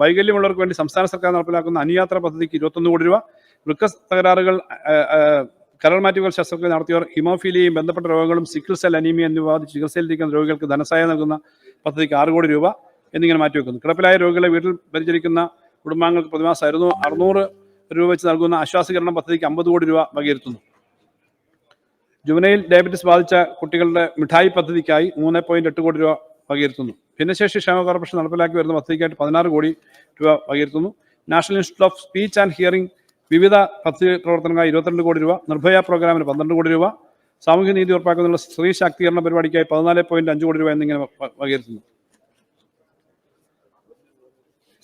വൈകല്യമുള്ളവർക്ക് വേണ്ടി സംസ്ഥാന സർക്കാർ നടപ്പിലാക്കുന്ന അനുയാത്ര പദ്ധതിക്ക് ഇരുപത്തൊന്ന് കോടി രൂപ. വൃക്ക തകരാറുകൾ കരൾ മാറ്റുകൾ ശസ്ത്രക്രിയ നടത്തിയവർ ഹിമോഫീലിയയും ബന്ധപ്പെട്ട രോഗങ്ങളും സിക്കിൾ സെൽ അനീമിയ എന്നിവ ബാധിച്ച് ചികിത്സയിലിരിക്കുന്ന രോഗികൾക്ക് ധനസഹായം നൽകുന്ന പദ്ധതിക്ക് ആറ് കോടി രൂപ എന്നിങ്ങനെ മാറ്റിവെക്കുന്നു. കിടപ്പിലായ രോഗികളെ വീട്ടിൽ പരിചരിക്കുന്ന കുടുംബാംഗങ്ങൾക്ക് പ്രതിമാസം അറുന്നൂ അറുന്നൂറ് രൂപ വെച്ച് നൽകുന്ന ആശ്വാസീകരണം പദ്ധതിക്ക് അമ്പത് കോടി രൂപ വകയിരുത്തുന്നു. ജുവനയിൽ ഡയബറ്റിസ് ബാധിച്ച കുട്ടികളുടെ മിഠായി പദ്ധതിക്കായി മൂന്ന് പോയിന്റ് എട്ട് കോടി രൂപ വകയിരുത്തുന്നു ഭിന്നശേഷി ക്ഷേമ കോർപ്പറേഷൻ നടപ്പിലാക്കി വരുന്ന പദ്ധതിക്കായിട്ട് പതിനാറ് കോടി രൂപ വകയിരുത്തുന്നു national institute of speech and hearing വിവിധ പദ്ധതി പ്രവർത്തനങ്ങളായി ഇരുപത്തിരണ്ട് കോടി രൂപ നിർഭയ പ്രോഗ്രാമിന് പന്ത്രണ്ട് കോടി രൂപ സാമൂഹ്യ നീതി ഉറപ്പാക്കുന്നതിനുള്ള സ്ത്രീ ശാക്തീകരണ പരിപാടിക്കായി പതിനാല് പോയിന്റ് അഞ്ച് കോടി രൂപ എന്നിങ്ങനെ വകയിരുത്തുന്നു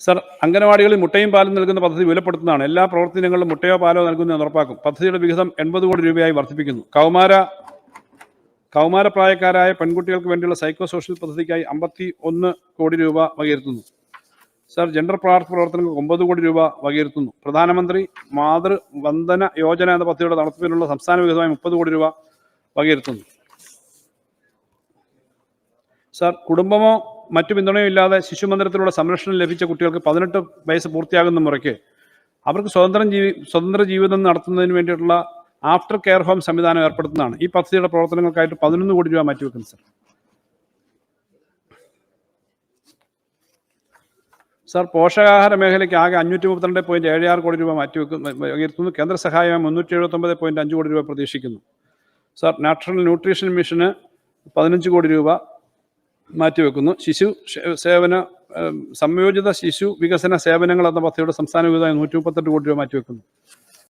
സർ അംഗനവാടികളിൽ മുട്ടയും പാലും നൽകുന്ന പദ്ധതി വിലപ്പെടുത്തുന്നതാണ്. എല്ലാ പ്രവർത്തനങ്ങളിലും മുട്ടയോ പാലോ നൽകുന്നതെന്ന് ഉറപ്പാക്കും. പദ്ധതിയുടെ വിഹിതം എൺപത് കോടി രൂപയായി വർദ്ധിപ്പിക്കുന്നു. കൗമാര കൗമാരപ്രായക്കാരായ പെൺകുട്ടികൾക്ക് വേണ്ടിയുള്ള സൈക്കോ സോഷ്യൽ പദ്ധതിക്കായി അമ്പത്തി ഒന്ന് കോടി രൂപ വകയിരുത്തുന്നു. സർ ജെൻഡർ പ്രാർത്ഥ പ്രവർത്തനങ്ങൾക്ക് ഒമ്പത് കോടി രൂപ വകയിരുത്തുന്നു. പ്രധാനമന്ത്രി മാതൃ വന്ദന യോജന എന്ന പദ്ധതിയുടെ നടത്തിപ്പിനുള്ള സംസ്ഥാന വിഹിതമായി മുപ്പത് കോടി രൂപ വകയിരുത്തുന്നു. സർ കുടുംബമോ മറ്റു പിന്തുണയോ ഇല്ലാതെ ശിശുമന്ദിരത്തിലൂടെ സംരക്ഷണം ലഭിച്ച കുട്ടികൾക്ക് പതിനെട്ട് വയസ്സ് പൂർത്തിയാകുന്ന മുറയ്ക്ക് അവർക്ക് സ്വതന്ത്രം ജീവി സ്വതന്ത്ര ജീവിതം നടത്തുന്നതിന് വേണ്ടിയിട്ടുള്ള ആഫ്റ്റർ കെയർ ഹോം സംവിധാനം ഏർപ്പെടുത്തുന്നതാണ്. ഈ പദ്ധതിയുടെ പ്രവർത്തനങ്ങൾക്കായിട്ട് പതിനൊന്ന് കോടി രൂപ മാറ്റിവെക്കുന്നു സർ സർ പോഷകാഹാര മേഖലയ്ക്ക് ആകെ അഞ്ഞൂറ്റി മുപ്പത്തിരണ്ട് പോയിന്റ് ഏഴ് ആറ് കോടി രൂപ മാറ്റിവെക്കുന്നു വെക്കുന്നു കേന്ദ്ര സഹായമായി മുന്നൂറ്റി എഴുപത്തൊമ്പത് പോയിന്റ് അഞ്ച് കോടി രൂപ പ്രതീക്ഷിക്കുന്നു. സർ നാഷണൽ ന്യൂട്രീഷൻ മിഷന് പതിനഞ്ച് കോടി രൂപ മാറ്റിവെക്കുന്നു. ശിശു സേവന സംയോജിത ശിശു വികസന സേവനങ്ങൾ എന്ന പദ്ധതിയുടെ സംസ്ഥാന വിഹിതമായി നൂറ്റി മുപ്പത്തെട്ട് കോടി രൂപ മാറ്റിവെക്കുന്നു.